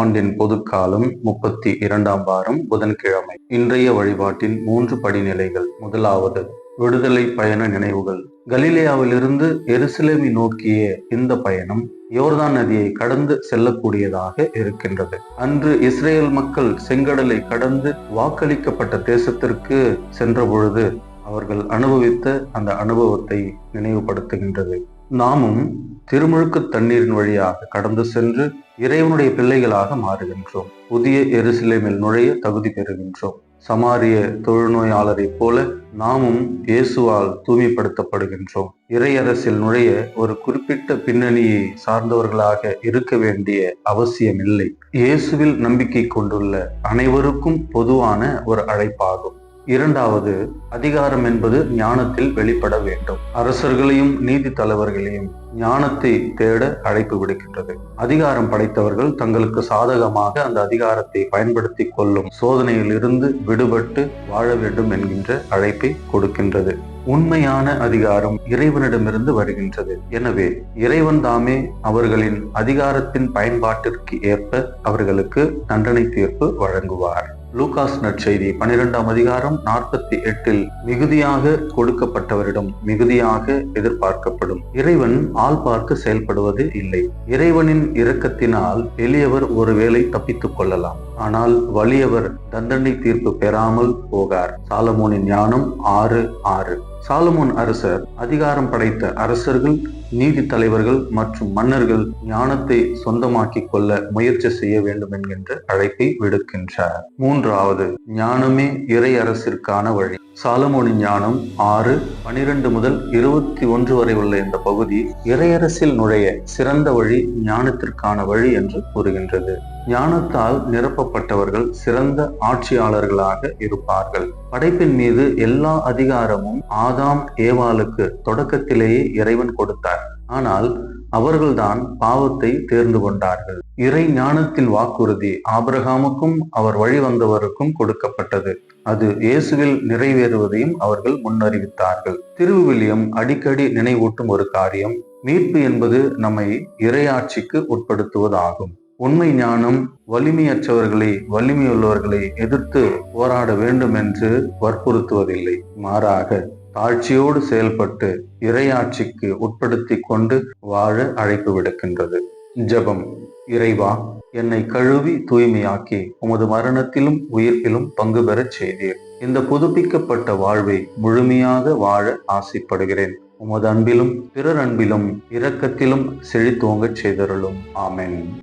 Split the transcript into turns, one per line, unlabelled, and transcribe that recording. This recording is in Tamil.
ஆண்டின் பொதுக்காலம் முப்பத்தி இரண்டாம் வாரம் புதன்கிழமை. இன்றைய வழிபாட்டின் மூன்று படிநிலைகள். முதலாவது விடுதலை பயண நினைவுகள். கலிலேயாவிலிருந்து எருசலேமை நோக்கிய இந்த பயணம் யோர்தான் நதியை கடந்து செல்லக்கூடியதாக இருக்கின்றது. அன்று இஸ்ரேல் மக்கள் செங்கடலை கடந்து வாக்களிக்கப்பட்ட தேசத்திற்கு சென்ற பொழுது அவர்கள் அனுபவித்த அந்த அனுபவத்தை நினைவுபடுத்துகின்றது. நாமும் திருமுழுக்கு தண்ணீரின் வழியாக கடந்து சென்று இறைவனுடைய பிள்ளைகளாக மாறுகின்றோம். புதிய எருசலேமில் நுழைய தகுதி பெறுகின்றோம். சமாரிய தொழுநோயாளரைப் போல நாமும் இயேசுவால் தூய்மைப்படுத்தப்படுகின்றோம். இறையரசில் நுழைய ஒரு குறிப்பிட்ட பின்னணியை சார்ந்தவர்களாக இருக்க வேண்டிய அவசியமில்லை. இயேசுவில் நம்பிக்கை கொண்டுள்ள அனைவருக்கும் பொதுவான ஒரு அழைப்பாகும். இரண்டாவது அதிகாரம் என்பது ஞானத்தில் வெளிப்பட வேண்டும். அரசர்களையும் நீதி தலைவர்களையும் ஞானத்தை தேட அழைப்பு விடுக்கின்றது. அதிகாரம் படைத்தவர்கள் தங்களுக்கு சாதகமாக அந்த அதிகாரத்தை பயன்படுத்தி கொள்ளும் சோதனையில் இருந்து விடுபட்டு வாழ வேண்டும் என்கின்ற அழைப்பை கொடுக்கின்றது. உண்மையான அதிகாரம் இறைவனிடமிருந்து வருகின்றது. எனவே இறைவன் தாமே அவர்களின் அதிகாரத்தின் பயன்பாட்டிற்கு ஏற்ப அவர்களுக்கு தண்டனை தீர்ப்பு வழங்குவார். லூகாஸ் நற்செய்தி பனிரெண்டாம் அதிகாரம் நாற்பத்தி எட்டில் மிகுதியாக கொடுக்கப்பட்டவரிடம் மிகுதியாக எதிர்பார்க்கப்படும். இறைவன் ஆள் பார்க்க செயல்படுவது இல்லை. இறைவனின் இரக்கத்தினால் எளியவர் ஒருவேளை தப்பித்துக் கொள்ளலாம். ஆனால் வலியவர் தண்டனை தீர்ப்பு பெறாமல் போகார். சாலமோனின் ஞானம் ஆறு ஆறு. சாலமோன் அரசர் அதிகாரம் படைத்த அரசர்கள் நீதி தலைவர்கள் மற்றும் மன்னர்கள் ஞானத்தை சொந்தமாக்கிக் கொள்ள முயற்சி செய்ய வேண்டும் என்கின்ற அழைப்பை விடுக்கின்றார். மூன்றாவது ஞானமே இறை அரசிற்கான வழி. சாலமோனின் ஞானம் ஆறு பனிரெண்டு முதல் இருபத்தி ஒன்று வரை உள்ள இந்த பகுதி இறையரசில் நுழைய சிறந்த வழி ஞானத்திற்கான வழி என்று கூறுகின்றது. ஞானத்தால் நிரப்பப்பட்டவர்கள் சிறந்த ஆட்சியாளர்களாக இருப்பார்கள். படைப்பின் மீது எல்லா அதிகாரமும் ஆதாம் ஏவாளுக்கு தொடக்கத்திலேயே இறைவன் கொடுத்தார். ஆனால் அவர்கள்தான் பாவத்தை தேர்ந்து கொண்டார்கள். இறை ஞானத்தின் வாக்குறுதி ஆபிரகாமுக்கும் அவர் வழி வந்தவருக்கும் கொடுக்கப்பட்டது. அது இயேசுவில் நிறைவேறுவதையும் அவர்கள் முன்னறிவித்தார்கள். திருவிவிலியம் அடிக்கடி நினைவூட்டும் ஒரு காரியம் மீட்பு என்பது நம்மை இறையாட்சிக்கு உட்படுத்துவதாகும். உண்மை ஞானம் வலிமையற்றவர்களை வலிமையுள்ளவர்களை எதிர்த்து போராட வேண்டும் என்று வற்புறுத்துவதில்லை. மாறாக தாழ்ச்சியோடு செயல்பட்டு இறையாட்சிக்கு உட்படுத்தி கொண்டு வாழ அழைப்பு விடுக்கின்றது. ஜெபம். இறைவா என்னை கழுவி தூய்மையாக்கி உமது மரணத்திலும் உயிர்ப்பிலும் பங்கு பெறச் செய்தீர். இந்த புதுப்பிக்கப்பட்ட வாழ்வை முழுமையாக வாழ ஆசைப்படுகிறேன். உமது அன்பிலும் பிறர் அன்பிலும் இரக்கத்திலும் செழித்தோங்கச் செய்தருளும். ஆமென்.